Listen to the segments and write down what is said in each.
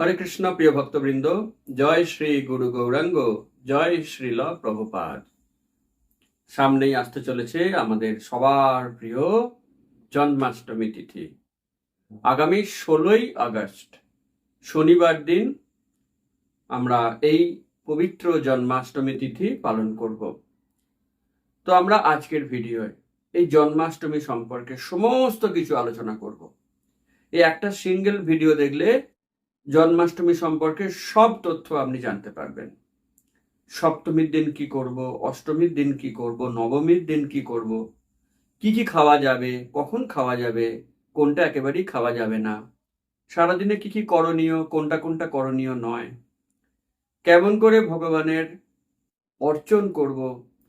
হরে কৃষ্ণ, প্রিয় ভক্তবৃন্দ, জয় শ্রী গুরু গৌরাঙ্গ, জয় শ্রীল প্রভুপাদ। সামনেই আসতে চলেছে আমাদের সবার প্রিয় জন্মাষ্টমী তিথি। আগামী ষোলোই আগস্ট, শনিবার দিন আমরা এই পবিত্র জন্মাষ্টমী তিথি পালন করব। তো আমরা আজকের ভিডিওয় এই জন্মাষ্টমী সম্পর্কে সমস্ত কিছু আলোচনা করব। এই একটা সিঙ্গেল ভিডিও দেখলে জন্মাষ্টমী সম্পর্কে সব তথ্য আপনি জানতে পারবেন। সপ্তমীর দিন কি করব, অষ্টমীর দিন কি করব, নবমীর দিন কি করব, কি কি খাওয়া যাবে, কখন খাওয়া যাবে, কোনটা একেবারেই খাওয়া যাবে না, সারাদিনে কি কি করণীয়, কোনটা কোনটা করণীয় নয়, কেমন করে ভগবানের অর্চন করব,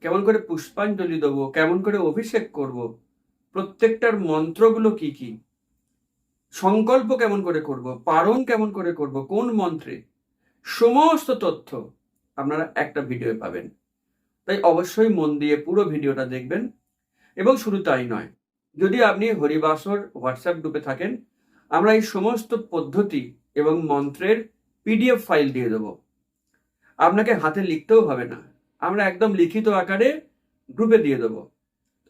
কেমন করে পুষ্পাঞ্জলি দেবো, কেমন করে অভিষেক করব, প্রত্যেকটার মন্ত্রগুলো কি কি সংকল্প কেমন করে করব, পারণ কেমন করে করব, কোন মন্ত্রে, সমস্ত তথ্য আপনারা একটা ভিডিও পাবেন। তাই অবশ্যই মন দিয়ে পুরো ভিডিওটা দেখবেন, এবং শুধু তাই নয়, যদি আপনি হরিবাসর হোয়াটসঅ্যাপ গ্রুপে থাকেন, আমরা এই সমস্ত পদ্ধতি এবং মন্ত্রের পিডিএফ ফাইল দিয়ে দেবো। আপনাকে হাতে লিখতেও হবে না, আমরা একদম লিখিত আকারে গ্রুপে দিয়ে দেবো।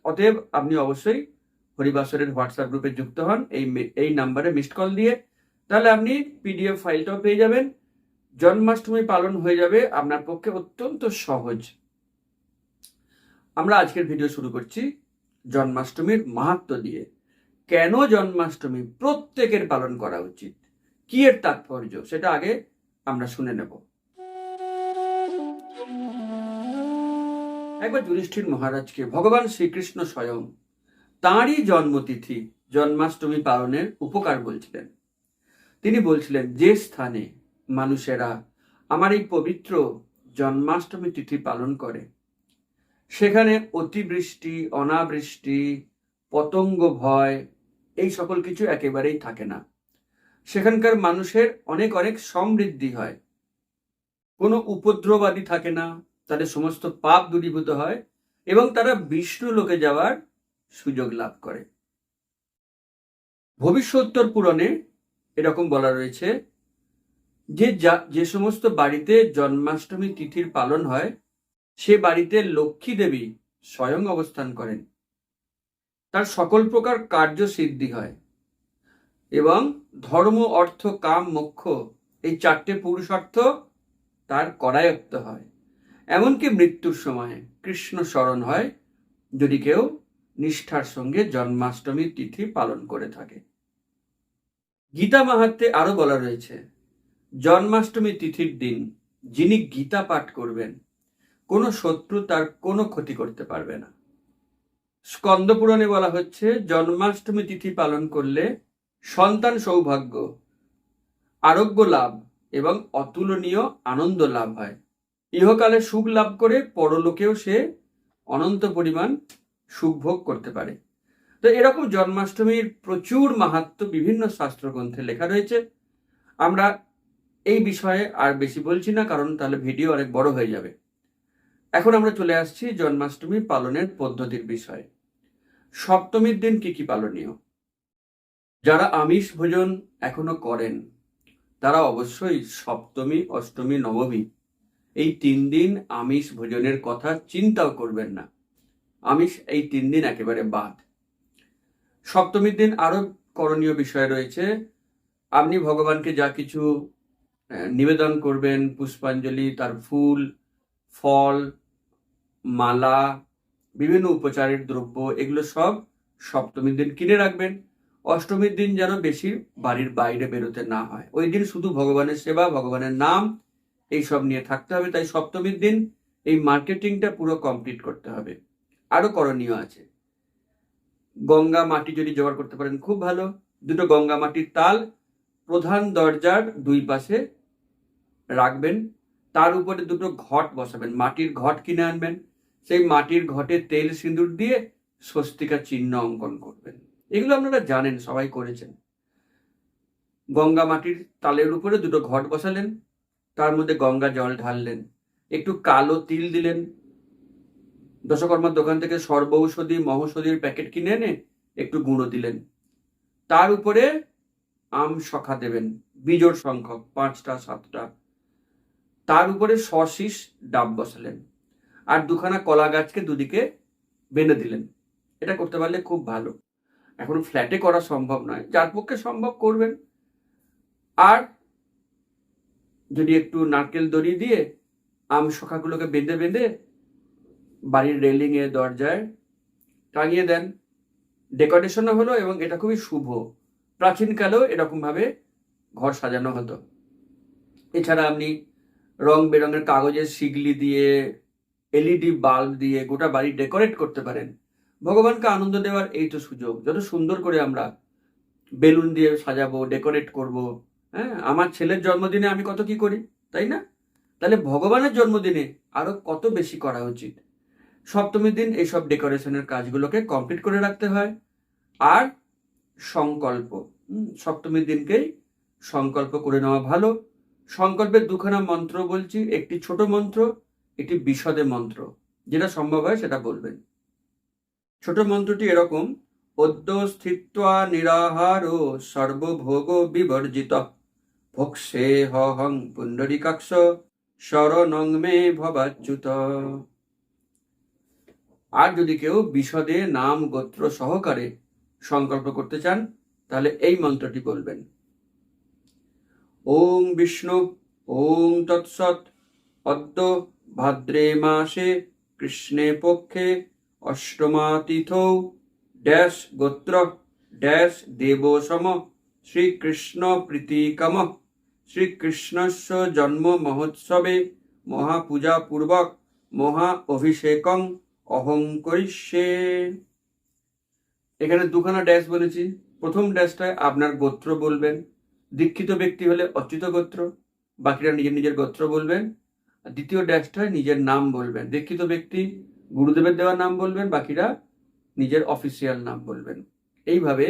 অতএব আপনি অবশ্যই হরিবাসরের হোয়াটসঅ্যাপ গ্রুপে যুক্ত হন, এই এই নাম্বারে মিসড কল দিয়ে, তাহলে আপনি পিডিএফ ফাইলটাও পেয়ে যাবেন। জন্মাষ্টমী পালন হয়ে যাবে আপনার পক্ষে অত্যন্ত সহজ। আমরা আজকের ভিডিও শুরু করছি জন্মাষ্টমীর মাহাত্ম দিয়ে। কেন জন্মাষ্টমী? প্রত্যেকের পালন করা উচিত। কি এর তাৎপর্য? সেটা আগে আমরা শুনে নেব। একবার যুধিষ্ঠির মহারাজকে ভগবান শ্রীকৃষ্ণ স্বয়ং তাঁরই জন্মতিথি, জন্মাষ্টমী পালনের উপকার বলছিলেন। তিনি বলছিলেন, যে স্থানে মানুষেরা আমার এই পবিত্র জন্মাষ্টমী তিথি পালন করে, সেখানে অতিবৃষ্টি, অনাবৃষ্টি, পতঙ্গ ভয়, এই সকল কিছু একেবারেই থাকে না। সেখানকার মানুষের অনেক অনেক সমৃদ্ধি হয়। কোনো উপদ্রবাদী থাকে না, তাদের সমস্ত পাপ দূরীভূত হয় এবং তারা বিষ্ণু লোকে যাওয়ার সুযোগ লাভ করে। ভবিষ্যোত্তর পুরাণে এরকম বলা রয়েছে যে, যা- সমস্ত বাড়িতে জন্মাষ্টমী তিথির পালন হয়, সে বাড়িতে লক্ষ্মী দেবী স্বয়ং অবস্থান করেন। তার সকল প্রকার কার্য সিদ্ধি হয় এবং ধর্ম, অর্থ, কাম, মোক্ষ এই চারটে পুরুষার্থ তার করায়ত্ত হয়। এমনকি মৃত্যুর সময় কৃষ্ণ স্মরণ হয়, যদি কেউ নিষ্ঠার সঙ্গে জন্মাষ্টমী তিথি পালন করে থাকে। গীতা মাহাত্মে আরও বলা রয়েছে, জন্মাষ্টমী তিথির দিন যিনি গীতা পাঠ করবেন, কোনো শত্রু তার কোনো ক্ষতি করতে পারবে না। স্কন্দ পুরাণে বলা হচ্ছে, জন্মাষ্টমী তিথি পালন করলে সন্তান সৌভাগ্য, আরোগ্য লাভ এবং অতুলনীয় আনন্দ লাভ হয়। ইহকালে সুখ লাভ করে পরলোকেও সে অনন্ত পরিমাণ সুখ ভোগ করতে পারে। তো এরকম জন্মাষ্টমীর প্রচুর মাহাত্ম বিভিন্ন শাস্ত্রগ্রন্থে লেখা রয়েছে। আমরা এই বিষয়ে আর বেশি বলছি না, কারণ তাহলে ভিডিও অনেক বড় হয়ে যাবে। এখন আমরা চলে আসছি জন্মাষ্টমী পালনের পদ্ধতির বিষয়ে। সপ্তমীর দিন কি কি পালনীয়? যারা আমিষ ভোজন এখনও করেন, তারা অবশ্যই সপ্তমী, অষ্টমী, নবমী, এই তিন দিন আমিষ ভোজনের কথা চিন্তাও করবেন না। আমিষ এই তিন দিন একেবারে বাদ। সপ্তমীর দিন আরও করণীয় বিষয় রয়েছে। আপনি ভগবানকে যা কিছু নিবেদন করবেন, পুষ্পাঞ্জলি, তার ফুল, ফল, মালা, বিভিন্ন উপচারের দ্রব্য, এগুলো সব সপ্তমীর দিন কিনে রাখবেন। অষ্টমীর দিন যেন বেশি বাড়ির বাইরে বেরোতে না হয়। ওই দিন শুধু ভগবানের সেবা, ভগবানের নাম, এইসব নিয়ে থাকতে হবে। তাই সপ্তমীর দিন এই মার্কেটিংটা পুরো কমপ্লিট করতে হবে। আরও করণীয় আছে। গঙ্গা মাটি যদি জোগাড় করতে পারেন, খুব ভালো। দুটো গঙ্গা মাটির তাল প্রধান দরজার দুই পাশে রাখবেন। তার উপরে দুটো ঘট বসাবেন। মাটির ঘট কিনে আনবেন। সেই মাটির ঘটে তেল সিঁদুর দিয়ে স্বস্তিকা চিহ্ন অঙ্কন করবেন। এগুলো আপনারা জানেন, সবাই করেছেন। গঙ্গা মাটির তালের উপরে দুটো ঘট বসালেন। তার মধ্যে গঙ্গা জল ঢাললেন। একটু কালো তিল দিলেন। দশকর্মার দোকান থেকে সর্ব ঔষধি মহৌষধির প্যাকেট কিনে এনে একটু গুঁড়ো দিলেন। তার উপরে আম শখা দেবেন, বিজোড় সংখ্যক, পাঁচটা, সাতটা। তার উপরে সশিস ডাব বসালেন আর দুখানা কলা গাছকে দুদিকে বেঁধে দিলেন। এটা করতে পারলে খুব ভালো। এখন ফ্ল্যাটে করা সম্ভব নয়, যার পক্ষে সম্ভব করবেন। আর যদি একটু নারকেল দড়ি দিয়ে আম শখাগুলোকে বেঁধে বেঁধে বাড়ির রেলিংয়ে দরজায় টাঙিয়ে দেন। ডেকোরেশনও হলো এবং এটা খুবই শুভ। প্রাচীনকালেও এরকমভাবে ঘর সাজানো হতো। এছাড়া আপনি রং বেরঙের কাগজের শিগলি দিয়ে এলইডি বাল্ব দিয়ে গোটা বাড়ি ডেকোরেট করতে পারেন। ভগবানকে আনন্দ দেওয়ার এই তো সুযোগ। যত সুন্দর করে আমরা বেলুন দিয়ে সাজাবো ডেকোরেট করব হ্যাঁ? আমার ছেলের জন্মদিনে আমি কত কি করি, তাই না? তাহলে ভগবানের জন্মদিনে আরও কত বেশি করা উচিত? সপ্তমীর দিন এইসব ডেকোরেশনের কাজগুলোকে কমপ্লিট করে রাখতে হয়। আর সংকল্প সপ্তমীর দিনকেই সংকল্প করে নেওয়া ভালো। সংকল্পের দুখানা মন্ত্র বলছি, একটি ছোট মন্ত্র, একটি বিশদে মন্ত্র। যেটা সম্ভব হয় সেটা বলবেন। ছোট মন্ত্রটি এরকম অদ্য স্থিত্বা সর্বভোগ বিবর্জিত। ভোক্সে হহং পুণ্ডরিকাক্ষ, শরণং মে ভবাচ্যুত। আর যদি কেউ বিশদে নাম গোত্র সহকারে সংকল্প করতে চান, তাহলে এই মন্ত্রটি বলবেন। ওম বিষ্ণু, ওম তৎসৎ, অদ্য ভাদ্রে মাসে কৃষ্ণে পক্ষে অষ্টমাতিথৌ ড্যাশ গোত্র, ড্যাশ দেবসম শ্রীকৃষ্ণ প্রীতিকম শ্রীকৃষ্ণস্য জন্ম মহোৎসবে মহাপূজা পূর্বক মহা অভিষেকং অহং করিষ্যে এখানে দুখানা ড্যাশ বলেছি। প্রথম ড্যাশটায় আপনার গোত্র বলবেন। দীক্ষিত ব্যক্তি হলে অচ্যুত গোত্র, বাকিরা নিজের নিজের গোত্র বলবেন। আর দ্বিতীয় ড্যাশটায় নিজের নাম বলবেন। দীক্ষিত ব্যক্তি গুরুদেবের দেওয়া নাম বলবেন, বাকিরা নিজের অফিসিয়াল নাম বলবেন। এইভাবে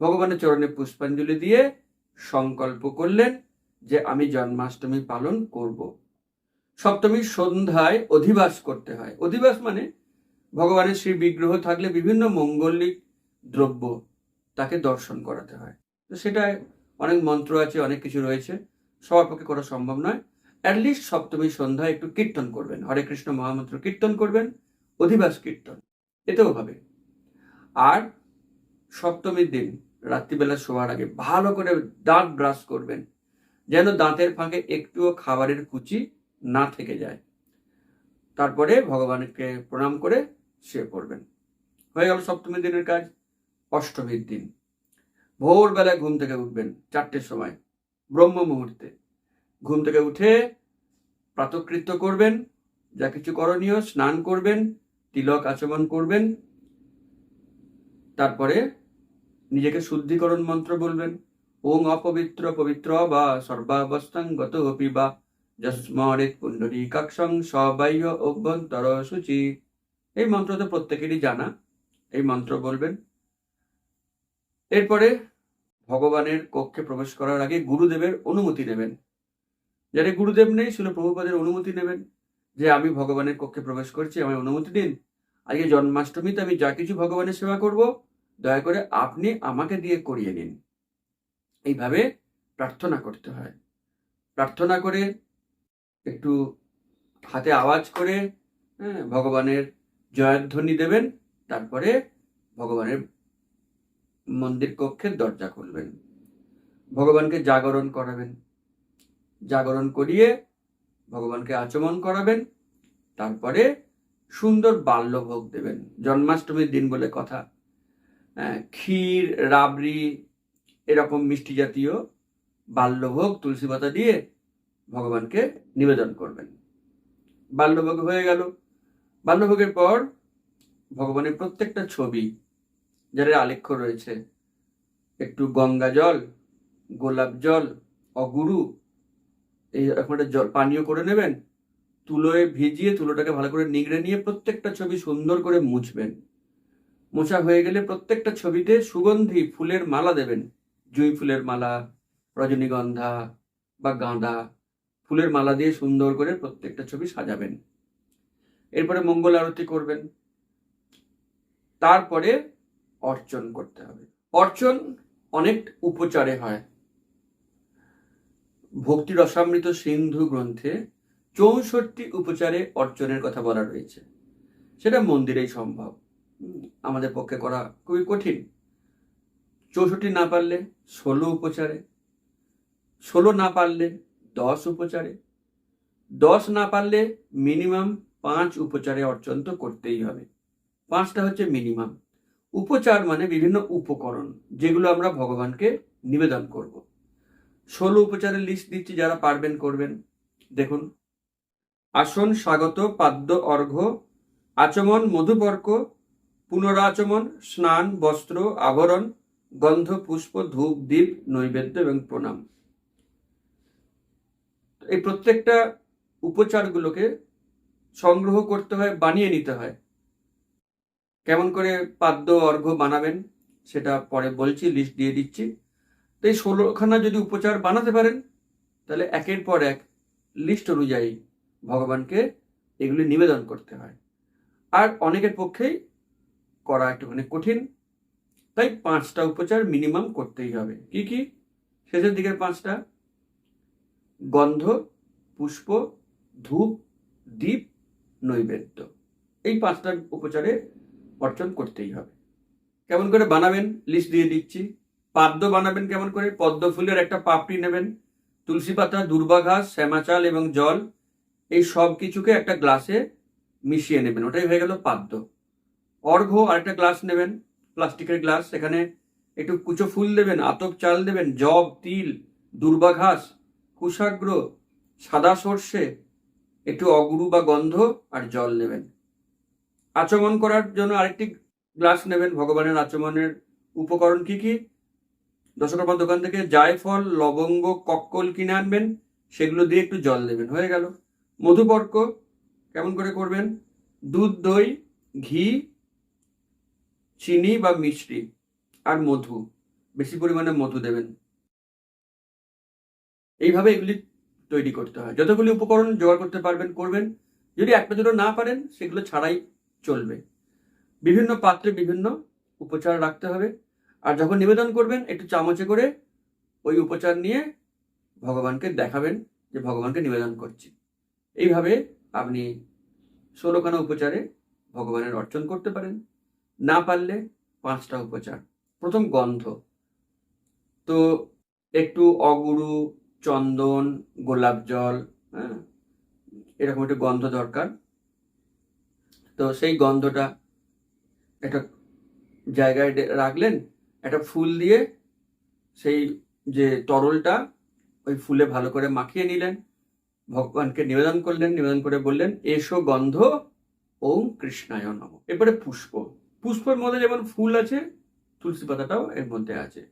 ভগবানের চরণে পুষ্পাঞ্জলি দিয়ে সংকল্প করলেন যে আমি জন্মাষ্টমী পালন করব। সপ্তমী সন্ধ্যায় অধিবাস করতে হয়। অধিবাস মানে ভগবানের শ্রী বিগ্রহ থাকলে বিভিন্ন মঙ্গলিক দ্রব্য তাকে দর্শন করাতে হয়। তো সেটা অনেক মন্ত্র আছে, অনেক কিছু রয়েছে। সবার পক্ষে করা সম্ভব নয়। অ্যাটলিস্ট সপ্তমী সন্ধ্যায় একটু কীর্তন করবেন। হরে কৃষ্ণ মহামন্ত্র কীর্তন করবেন, অধিবাস কীর্তন। এতেও হবে। আর সপ্তমীর দিন, রাত্রিবেলা শোয়ার আগে ভালো করে দাঁত ব্রাশ করবেন, যেন দাঁতের ফাঁকে একটুও খাবারের কুচি না থেকে যায়। তারপরে ভগবানকে প্রণাম করে শুয়ে পড়বেন। হয়ে গেল সপ্তমী দিনের কাজ, অষ্টমীর দিন। ভোরবেলায় ঘুম থেকে উঠবেন চারটের সময়, ব্রহ্ম মুহূর্তে। ঘুম থেকে উঠে প্রাতকৃত্য করবেন, যা কিছু করণীয়, স্নান করবেন, তিলক আচমন করবেন, তারপরে নিজেকে শুদ্ধিকরণ মন্ত্র বলবেন। ওং অপবিত্র পবিত্র বা সর্বাবস্থান গত অপি বা যস্মরিত পুণ্ডরী কাক্ষং সবাহ্য অভ্যন্তর সূচি এই মন্ত্র তো প্রত্যেকেরই জানা। এই মন্ত্র বলবেন। এরপরে ভগবানের কক্ষে প্রবেশ করার আগে গুরুদেবের অনুমতি নেবেন। যারা গুরুদেব নেই ছিল প্রভুপাদের অনুমতি নেবেন যে আমি ভগবানের কক্ষে প্রবেশ করছি, আমায় অনুমতি দিন। আজকে জন্মাষ্টমীতে আমি যা কিছু ভগবানের সেবা করব, দয়া করে আপনি আমাকে দিয়ে করিয়ে নিন। এইভাবে প্রার্থনা করতে হয়। প্রার্থনা করে একটু হাতে আওয়াজ করে হ্যাঁ ভগবানের জয়ধ্বনি দেবেন তারপরে ভগবানের মন্দির কক্ষের দরজা খুলবেন। ভগবানকে জাগরণ করাবেন। জাগরণ করিয়ে ভগবানকে আচমন করাবেন তারপরে সুন্দর বাল্যভোগ দেবেন। জন্মাষ্টমীর দিন বলে কথা। হ্যাঁ, ক্ষীর রাবড়ি এরকম মিষ্টি জাতীয় বাল্যভোগ তুলসী পাতা দিয়ে ভগবানকে নিবেদন করবেন। বাল্যভোগ হয়ে গেল। বাল্যভোগের পর ভগবানের প্রত্যেকটা ছবি যার আলেখ্য রয়েছে, একটু গঙ্গা জল, গোলাপ জল, অগুরু, এই এরকম একটা জল পানীয় করে নেবেন, তুলোয় ভিজিয়ে তুলোটাকে ভালো করে নিগড়ে নিয়ে প্রত্যেকটা ছবি সুন্দর করে মুছবেন। মোছা হয়ে গেলে প্রত্যেকটা ছবিতে সুগন্ধি, ফুলের মালা দেবেন। জুঁই ফুলের মালা, রজনীগন্ধা বা গাঁদা, ফুলের মালা দিয়ে সুন্দর করে প্রত্যেকটা ছবি সাজাবেন। এরপরে মঙ্গল আরতি করবেন। তারপরে অর্চন করতে হবে। অর্চন অনেক উপচারে হয়। ভক্তি রসামৃত সিন্ধু গ্রন্থে চৌষট্টি উপচারে অর্চনের কথা বলা রয়েছে। সেটা মন্দিরেই সম্ভব। আমাদের পক্ষে করা খুবই কঠিন। চৌষট্টি না পারলে ষোলো উপচারে, ষোলো না পারলে দশ উপচারে, দশ না পারলে মিনিমাম পাঁচ উপচারে অর্চন তো করতেই হবে। পাঁচটা হচ্ছে মিনিমাম উপচার মানে বিভিন্ন উপকরণ, যেগুলো আমরা ভগবানকে নিবেদন করব। ষোলো উপচারের লিস্ট দিচ্ছি, যারা পারবেন করবেন। দেখুন। আসন, স্বাগত, পাদ্য, অর্ঘ্য, আচমন মধুপর্ক পুনরাচমন, স্নান, বস্ত্র আভরণ গন্ধ, পুষ্প, ধূপ, দীপ, নৈবেদ্য এবং প্রণাম। এই প্রত্যেকটা উপচারগুলোকে সংগ্রহ করতে হয়, বানিয়ে নিতে হয়। কেমন করে পাদ্য অর্ঘ্য বানাবেন সেটা পরে বলছি লিস্ট দিয়ে দিচ্ছি। তো এই ষোলোখানা যদি উপচার বানাতে পারেন, তাহলে একের পর এক লিস্ট অনুযায়ী ভগবানকে এগুলি নিবেদন করতে হয়। আর অনেকের পক্ষেই করা একটুখানি কঠিন। তাই পাঁচটা উপচার মিনিমাম করতেই হবে। কি কি? শেষের দিকের পাঁচটা। গন্ধ, পুষ্প, ধূপ দীপ নৈবেদ্য। এই পাঁচটা উপচারে অর্জন করতেই হবে। কেমন করে বানাবেন? লিস্ট দিয়ে দিচ্ছি। পাদ্য বানাবেন কেমন করে? পদ্ম ফুলের একটা পাপড়ি নেবেন। তুলসী পাতা, দুর্বা ঘাস, শ্যামা চাল এবং জল, এই সব কিছুকে একটা গ্লাসে মিশিয়ে নেবেন। ওটাই হয়ে গেল পাদ্য। অর্ঘ্য আরেকটা গ্লাস নেবেন, প্লাস্টিকের গ্লাস। সেখানে একটু কুচো ফুল দেবেন, আতপ চাল দেবেন, জব, তিল, দুর্বা ঘাস কুশাগ্র সাদা সর্ষে একটু অগুরু বা গন্ধ আর জল নেবেন। আচমন করার জন্য আরেকটি গ্লাস নেবেন। ভগবানের আচমনের উপকরণ কি কি? দশকর্মার দোকান থেকে জায়ফল, লবঙ্গ, কক্কল কিনে আনবেন। সেগুলো দিয়ে একটু জল দেবেন। হয়ে গেল। মধুপর্ক কেমন করে করবেন? দুধ, দই, ঘি, চিনি বা মিষ্টি আর মধু। বেশি পরিমাণে মধু দেবেন। এইভাবে এগুলি তৈরি করতে হয়। যতগুলি উপকরণ জোগাড় করতে পারবেন, করবেন। যদি একটা দুটো না পারেন, সেগুলো ছাড়াই চলবে। বিভিন্ন পাত্রে বিভিন্ন উপচার রাখতে হবে। আর যখন নিবেদন করবেন, একটু চামচে করে ওই উপচার নিয়ে ভগবানকে দেখাবেন যে ভগবানকে নিবেদন করছি। এইভাবে আপনি ষোলোখানা উপচারে ভগবানের অর্চন করতে পারেন। না পারলে পাঁচটা উপচার। প্রথম গন্ধ। তো একটু অগুরু চন্দন, গোলাপ জল হ্যাঁ? এরকম একটা গন্ধ দরকার। তো সেই গন্ধটা একটা জায়গায় রাখলেন, একটা ফুল দিয়ে সেই যে তরলটা ওই ফুলে ভালো করে মাখিয়ে নিলেন। ভগবানকে নিবেদন করলেন, নিবেদন করে বললেন, এসো গন্ধ, ওম কৃষ্ণায় নম। এরপরে পুষ্প। পুষ্পের মধ্যে যেমন ফুল আছে, তুলসী পাতাটাও এর মধ্যে আছে।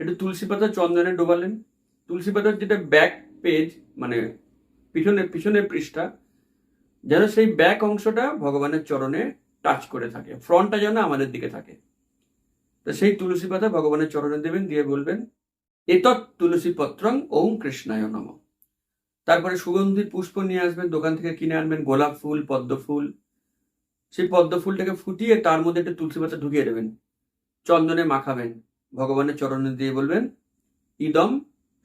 একটু তুলসী পাতা চন্দনে ডোবালেন। তুলসী পাতার যেটা ব্যাক পেজ মানে পিছনে পিছনের পৃষ্ঠা, যেন সেই ব্যাক অংশটা ভগবানের চরণে টাচ করে থাকে ফ্রন্টটা যেন আমাদের দিকে থাকে। তো সেই তুলসী পাতা ভগবানের চরণে দেবেন, দিয়ে বলবেন, এতৎ তুলসী পত্রং ওম কৃষ্ণায় নম। তারপরে সুগন্ধি পুষ্প নিয়ে আসবেন, দোকান থেকে কিনে আনবেন, গোলাপ ফুল, পদ্ম ফুল। সেই পদ্ম ফুলটাকে ফুটিয়ে তার মধ্যে একটা তুলসী পাতা ঢুকিয়ে দেবেন। চন্দনে মাখাবেন, ভগবানের চরণে দিয়ে বলবেন, ইদম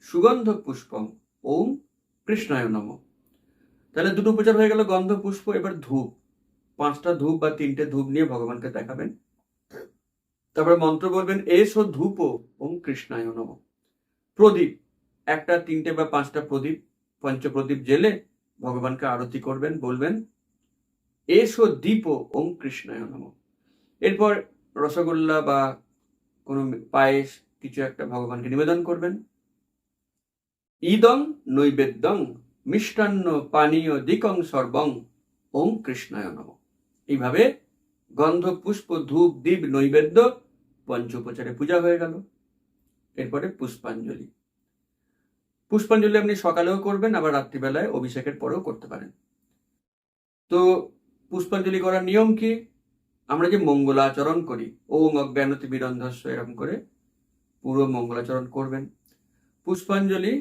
সুগন্ধ পুষ্পম ওম কৃষ্ণায় নম। তাহলে দুটো উপচার হয়ে গেল গন্ধ পুষ্প এবার ধূপ। পাঁচটা ধূপ বা তিনটে ধূপ নিয়ে ভগবানকে দেখাবেন। তারপরে মন্ত্র বলবেন, এসো ধূপ, ওম কৃষ্ণায় নম। প্রদীপ, একটা, তিনটে বা পাঁচটা প্রদীপ, পঞ্চপ্রদীপ জেলে ভগবানকে আরতি করবেন, বলবেন, এসো দীপ, ওম কৃষ্ণায় নম। এরপর রসগোল্লা বা কোনো পায়েস, কিছু একটা ভগবানকে নিবেদন করবেন। ইদং নৈবেদ্যং মিষ্টান্ন পানীয় দিকং সর্বং ওম কৃষ্ণায় এইভাবে গন্ধ পুষ্প ধূপ, দীপ, নৈবেদ্য পঞ্চোপচারে পূজা হয়ে গেল। এরপরে পুষ্পাঞ্জলি। পুষ্পাঞ্জলি আপনি সকালেও করবেন, আবার রাত্রিবেলায় অভিষেকের পরেও করতে পারেন। তো পুষ্পাঞ্জলি করার নিয়ম কি? আমরা যে মঙ্গলাচরণ করি, ওং অজ্ঞানতি বিরন্ধস্য এরকম করে পুরো মঙ্গলাচরণ করবেন। পুষ্পাঞ্জলি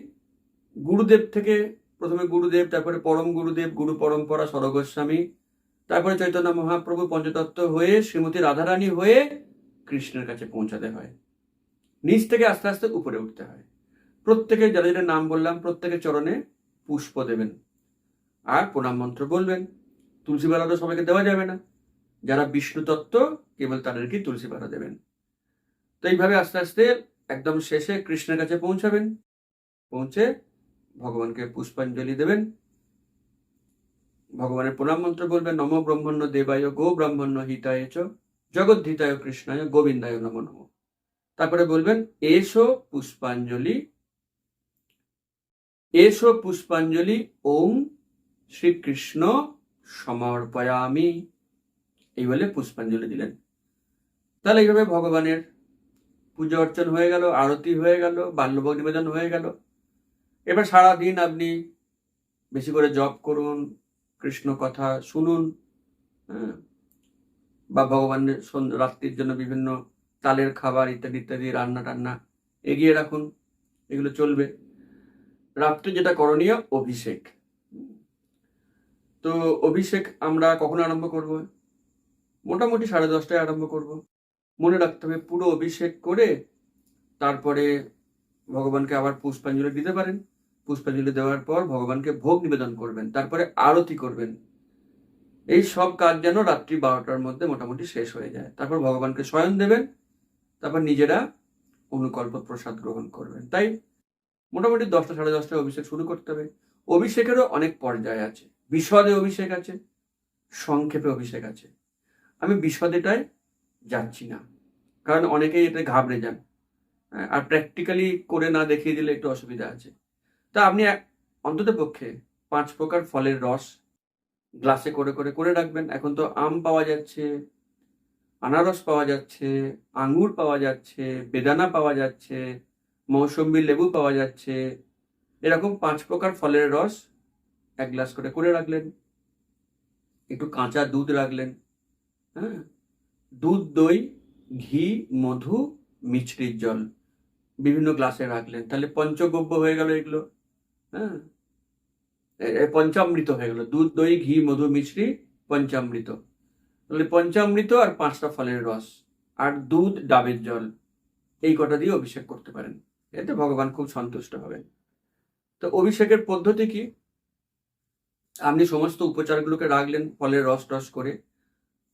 গুরুদেব থেকে প্রথমে গুরুদেব, তারপরে পরম গুরুদেব, গুরু পরম্পরা সরগোস্বামী তারপরে চৈতন্য মহাপ্রভু পঞ্চতত্ত্ব হয়ে শ্রীমতী রাধারানী হয়ে কৃষ্ণের কাছে পৌঁছাতে হয়। নিচ থেকে আস্তে আস্তে উপরে উঠতে হয়। প্রত্যেকের যারা যারা নাম বললাম, প্রত্যেকের চরণে পুষ্প দেবেন। আর প্রণাম মন্ত্র বলবেন। তুলসী পাতা তো সবাইকে দেওয়া যাবে না। যারা বিষ্ণু তত্ত্ব, কেবল তাদেরকেই তুলসী পাতা দেবেন। তো এইভাবে আস্তে আস্তে একদম শেষে কৃষ্ণের কাছে পৌঁছাবেন। পৌঁছে ভগবানকে পুষ্পাঞ্জলি দেবেন। ভগবানের প্রণাম মন্ত্র বলবেন, নম ব্রহ্মণ্য দেবায় গো ব্রাহ্মণ্য হিতায় চ, জগদ্ধিতায় কৃষ্ণায় গোবিন্দায় নম নম। তারপরে বলবেন, এসো পুষ্পাঞ্জলি এসো পুষ্পাঞ্জলি, ওম শ্রীকৃষ্ণ সমর্পয়ামি। এই বলে পুষ্পাঞ্জলি দিলেন। তাহলে এইভাবে ভগবানের পুজো অর্চন হয়ে গেল, আরতি হয়ে গেল, বাল্যভোগ নিবেদন হয়ে গেল। এবার সারা দিন আপনি বেশি করে জপ করুন, কৃষ্ণ কথা শুনুন হ্যাঁ? বা ভগবানের রাত্রির জন্য বিভিন্ন তালের খাবার ইত্যাদি ইত্যাদি রান্না টান্না এগিয়ে রাখুন, এগুলো চলবে। রাত্রে যেটা করণীয়, অভিষেক। তো অভিষেক আমরা কখন আরম্ভ করব? মোটামুটি সাড়ে দশটায় আরম্ভ করব। মনে রাখতে হবে, পুরো অভিষেক করে তারপরে ভগবানকে আবার পুষ্পাঞ্জলি দিতে পারেন। পুষ্পাঞ্জলি দেওয়ার পর ভগবানকে ভোগ নিবেদন করবেন, তারপরে আরতি করবেন। এই সব কাজ যেন রাত্রি বারোটার মধ্যে মোটামুটি শেষ হয়ে যায়। তারপর ভগবানকে শয়ন দেবেন, তারপর নিজেরা অনুকল্প প্রসাদ গ্রহণ করবেন। তাই মোটামুটি দশটা সাড়ে দশটায় অভিষেক শুরু করতে হবে। অভিষেকেরও অনেক পর্যায় আছে। বিশদে অভিষেক আছে, সংক্ষেপে অভিষেক আছে। আমি বিশদেটায় যাচ্ছি না, কারণ অনেকেই এতে ঘাবড়ে যান। আর প্র্যাকটিক্যালি করে না দেখিয়ে দিলে একটু অসুবিধা আছে। তা আপনি অন্তত পক্ষে পাঁচ প্রকার ফলের রস গ্লাসে করে করে করে রাখবেন। এখন তো আম পাওয়া যাচ্ছে, আনারস পাওয়া যাচ্ছে, আঙ্গুর পাওয়া যাচ্ছে, বেদানা পাওয়া যাচ্ছে, মৌসম্বি লেবু পাওয়া যাচ্ছে। এরকম পাঁচ প্রকার ফলের রস এক গ্লাস করে করে রাখলেন। একটু কাঁচা দুধ রাখলেন। হ্যাঁ দুধ, দই, ঘি, মধু, মিছরির জল বিভিন্ন গ্লাসে রাখলেন। তাহলে পঞ্চগব্য হয়ে গেল এগুলো। হ্যাঁ। পঞ্চামৃত হয়ে গেল। দুধ, দই, ঘি, মধু মিশ্রি পঞ্চামৃত। তাহলে পঞ্চামৃত আর পাঁচটা ফলের রস আর দুধ, ডাবের জল, এই কটা দিয়ে অভিষেক করতে পারেন। এতে ভগবান খুব সন্তুষ্ট হবেন। তো অভিষেকের পদ্ধতি কি? আপনি সমস্ত উপচারগুলোকে রাখলেন, ফলের রস টস করে।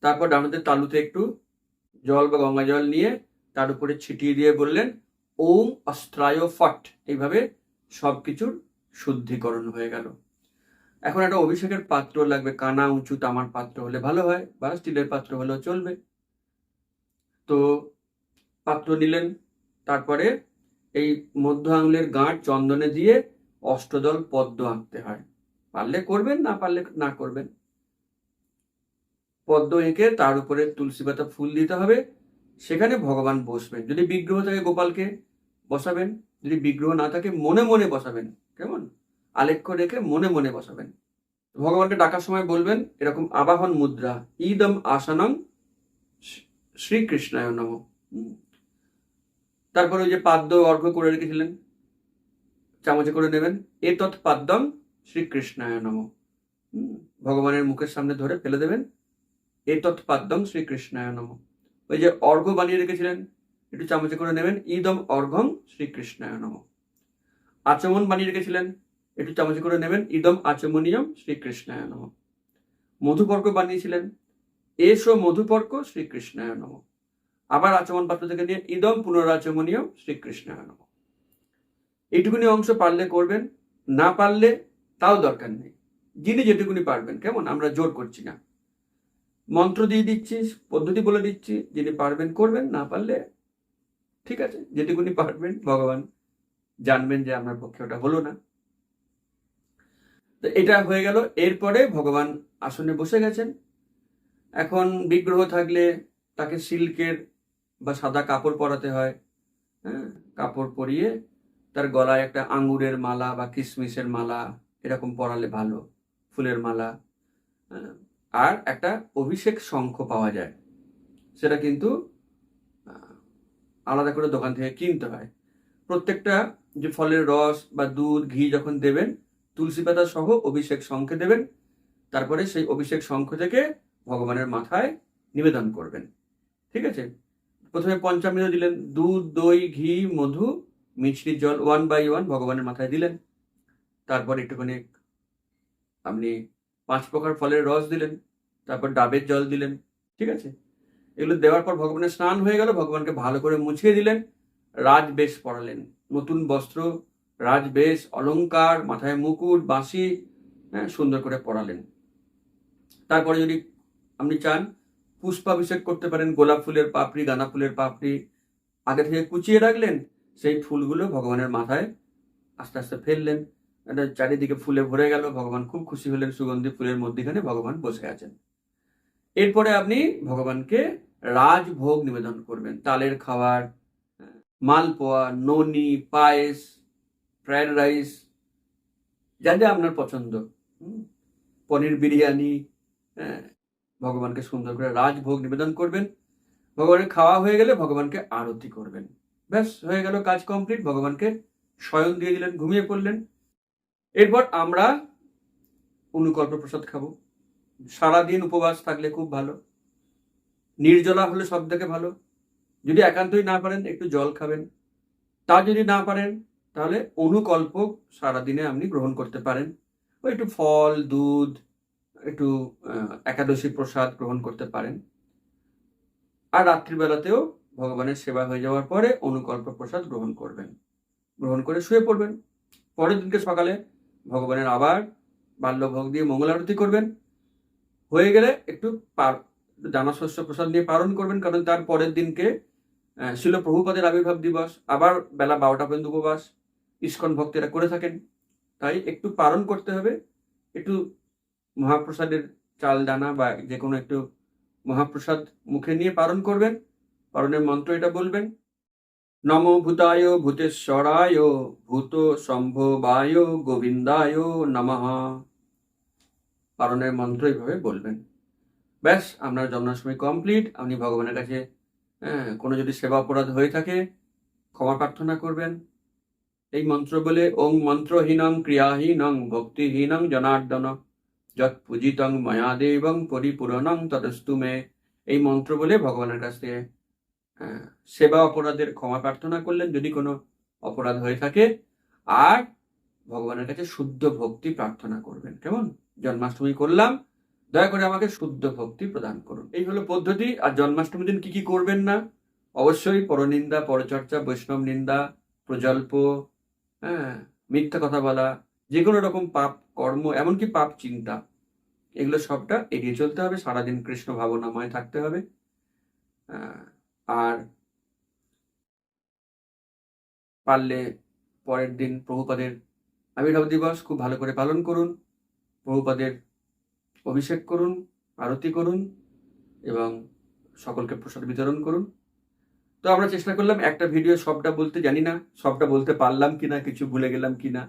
তারপর ডানাদের তালুতে একটু জল বা গঙ্গা জল নিয়ে তার উপরে ছিটিয়ে দিয়ে বললেন, ওম অস্ত্রায় ফট। এইভাবে সবকিছুর শুদ্ধিকরণ হয়ে গেল। এখন একটা অভিষেকের পাত্র লাগবে, কানা উঁচু তামার পাত্র হলে ভালো হয়, বা স্টিলের পাত্র হলেও চলবে। তো পাত্র নিলেন, তারপরে এই মধ্য আঙুলের গাঁট চন্দনে দিয়ে অষ্টদল পদ্ম আঁকতে হয়। পারলে করবেন, না পারলে না করবেন। পদ্ম এঁকে তার উপরে তুলসী পাতা ফুল দিতে হবে। সেখানে ভগবান বসবেন। যদি বিগ্রহ থাকে গোপালকে, বসাবেন। যদি বিগ্রহ না থাকে, মনে মনে বসাবেন। কেমন? আলেখ্য রেখে মনে মনে বসাবেন। ভগবানকে ডাকার সময় বলবেন, এরকম আবাহন মুদ্রা, ইদম আসানং শ্রীকৃষ্ণায় নম। তারপরে ওই যে পাদ্য অর্ঘ্য করে রেখেছিলেন, চামচে করে নেবেন এ তৎ পাদ্যম শ্রীকৃষ্ণায় নম। ভগবানের মুখের সামনে ধরে ফেলে দেবেন এ তৎ পাদ্যম শ্রীকৃষ্ণায় নম। ওই যে অর্ঘ্য বানিয়ে রেখেছিলেন, একটু চামচে করে নেবেন, ইদম অর্ঘম শ্রীকৃষ্ণায় নম। আচমন বানিয়ে রেখেছিলেন। একটু চামচে করে নেবেন। ইদম আচমনিয়ম শ্রীকৃষ্ণায় নম। মধুপর্ক বানিয়েছিলেন। এসো মধুপর্ক শ্রীকৃষ্ণায় নম। আবার আচমন পাত্র থেকে নিয়ে ইদম পুনরাচমনীয় শ্রীকৃষ্ণায় নম। এইটুকুনি অংশ পারলে করবেন। না পারলে তাও দরকার নেই। যিনি যেটুকুনি পারবেন, কেমন? আমরা জোর করছি না। মন্ত্র দিয়ে দিচ্ছি, পদ্ধতি বলে দিচ্ছি। যিনি পারবেন করবেন, না পারলে ঠিক আছে। যেটুকুনি পারবেন, ভগবান জানবেন যে আমার পক্ষে ওটা হলো না। তো এটা হয়ে গেল। এরপরে ভগবান আসনে বসে গেছেন। এখন বিগ্রহ থাকলে তাকে সিল্কের বা সাদা কাপড় পরাতে হয়। হ্যাঁ কাপড় পরিয়ে তার গলায় একটা আঙুরের মালা বা কিশমিশের মালা এরকম পরালে ভালো ফুলের মালা। হ্যাঁ, আর একটা অভিষেক শঙ্খ পাওয়া যায়। সেটা কিন্তু আলাদা করে দোকান থেকে কিনতে হয়। প্রত্যেকটা যে ফলের রস বা দুধ, ঘি যখন দেবেন, তুলসী পাতা সহ অভিষেক শঙ্খে দেবেন। তারপরে সেই অভিষেক শঙ্খ থেকে ভগবানের মাথায় নিবেদন করবেন। ঠিক আছে? প্রথমে পঞ্চামৃত দিলেন। দুধ, দই, ঘি, মধু মিছরির জল ওয়ান বাই ওয়ান ভগবানের মাথায় দিলেন। তারপর একটুখানি আপনি পাঁচ প্রকার ফলের রস দিলেন। তারপর ডাবের জল দিলেন। ঠিক আছে? এগুলো দেওয়ার পর ভগবানের স্নান হয়ে গেল। ভগবানকে ভালো করে মুছিয়ে দিলেন। রাজবেশ পরালেন। নতুন বস্ত্র, রাজবেশ, অলংকার, মাথায় মুকুট, বাঁশি হ্যাঁ সুন্দর করে পরালেন। তারপরে যদি আপনি চান, পুষ্পাভিষেক করতে পারেন, গোলাপ ফুলের পাপড়ি, গাঁদা ফুলের পাপড়ি, আগে থেকে কুচিয়ে রাখলেন, সেই ফুলগুলো ভগবানের মাথায় আস্তে আস্তে ফেললেন। এটা চারিদিকে ফুলে ভরে গেল, ভগবান খুব খুশি হলেন, সুগন্ধি ফুলের মধ্যেখানে ভগবান বসে আছেন। এরপরে আপনি ভগবানকে রাজভোগ নিবেদন করবেন, তালের খাবার মালপোয়া ননি পায়েস ফ্রায়েড রাইস যা যা আপনার পছন্দ। পনির বিরিয়ানি হ্যাঁ, ভগবানকে সুন্দর করে রাজভোগ নিবেদন করবেন। ভগবানের খাওয়া হয়ে গেলে ভগবানকে আরতি করবেন। ব্যাস হয়ে গেল কাজ কমপ্লিট। ভগবানকে স্বয়ং দিয়ে দিলেন ঘুমিয়ে পড়লেন। এরপর আমরা অনুকল্প প্রসাদ খাব। সারাদিন উপবাস থাকলে খুব ভালো। নির্জলা হলে সব থেকে ভালো। যদি একান্তই না পারেন, একটু জল খাবেন। তা যদি না পারেন, তাহলে অনুকল্প সারাদিনে আপনি গ্রহণ করতে পারেন। ওই একটু ফল, দুধ, একটু একাদশী প্রসাদ গ্রহণ করতে পারেন। আর রাত্রিবেলাতেও ভগবানের সেবা হয়ে যাওয়ার পরে অনুকল্প প্রসাদ গ্রহণ করবেন। গ্রহণ করে শুয়ে পড়বেন। পরের দিনকে সকালে ভগবানের আবার বাল্যভোগ দিয়ে মঙ্গল আরতি করবেন। হয়ে গেলে একটু দানা শস্য প্রসাদ নিয়ে পালন করবেন, কারণ তার পরের দিনকে শিল প্রভুপদের আবির্ভাব দিবস, আবার বেলা বারোটা পর্যন্ত উপবাস, ইস্কন ভক্তেরা করে থাকেন। তাই একটু পালন করতে হবে, একটু মহাপ্রসাদের চাল দানা বা যে কোনো একটু মহাপ্রসাদ মুখে নিয়ে পালন করবেন। পালনের মন্ত্র এটা বলবেন, নম ভূতায় ভূতেশ্বরায় ভূত সম্ভবায় গোবিন্দায় নমঃ। পালনের মন্ত্র এইভাবে বলবেন। ব্যাস আপনার জন্মাষ্টমী কমপ্লিট। আপনি ভগবানের কাছে হ্যাঁ, কোনো যদি সেবা অপরাধ হয়ে থাকে ক্ষমা প্রার্থনা করবেন। এই মন্ত্র বলে ওং মন্ত্রহীনং ক্রিয়াহীনং ভক্তিহীনং জনার্দন যৎ পূজিতং ময়া দেবং পরিপূরণং তদস্তু মে। এই মন্ত্র বলে ভগবানের কাছে আহ, সেবা অপরাধের ক্ষমা প্রার্থনা করলেন যদি কোনো অপরাধ হয়ে থাকে আর ভগবানের কাছে শুদ্ধ ভক্তি প্রার্থনা করবেন। কেমন? জন্মাষ্টমী করলাম দয়া করে আমাকে শুদ্ধ ভক্তি প্রদান করুন। এই হলো পদ্ধতি। আর জন্মাষ্টমী দিন কি কি করবেন না? অবশ্যই পরনিন্দা, পরচর্চা, বৈষ্ণব নিন্দা, প্রজল্প হ্যাঁ মিথ্যা কথা বলা যে কোনো রকম পাপ কর্ম, এমনকি পাপ চিন্তা, এগুলো সবটা এড়িয়ে চলতে হবে। সারাদিন কৃষ্ণ ভাবনাময় থাকতে হবে। আর পারলে পরের দিন প্রভুপাদের আবির্ভাব দিবস খুব ভালো করে পালন করুন। প্রভুপাদের অভিষেক করুন, আরতি করুন এবং সকলকে প্রসাদ বিতরণ করুন। তো আমরা চেষ্টা করলাম একটা ভিডিও সবটা বলতে জানি না, সবটা বলতে পারলাম কি না কিছু ভুলে গেলাম কি না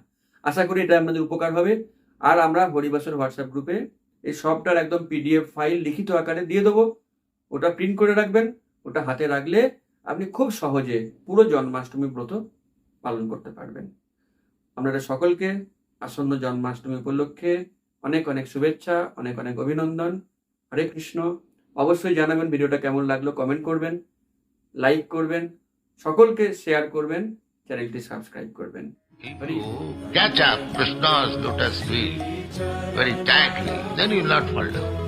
আশা করি এটা আপনাদের উপকার হবে। আর আমরা হরিবাসর হোয়াটসঅ্যাপ গ্রুপে এই সবটার একদম পিডিএফ ফাইল লিখিত আকারে দিয়ে দেবো। ওটা প্রিন্ট করে রাখবেন, ওটা হাতে রাখলে আপনি খুব সহজে পুরো জন্মাষ্টমী ব্রত পালন করতে পারবেন। আপনারা সকলকে আসন্ন জন্মাষ্টমী উপলক্ষে অনেক অনেক শুভেচ্ছা অনেক অনেক অভিনন্দন। হরে কৃষ্ণ। অবশ্যই জানাবেন ভিডিওটা কেমন লাগল কমেন্ট করবেন লাইক করবেন সকলকে শেয়ার করবেন চ্যানেলটি সাবস্ক্রাইব করবেন। catch up Krishna's lotus feet very tightly, then you will not fall down.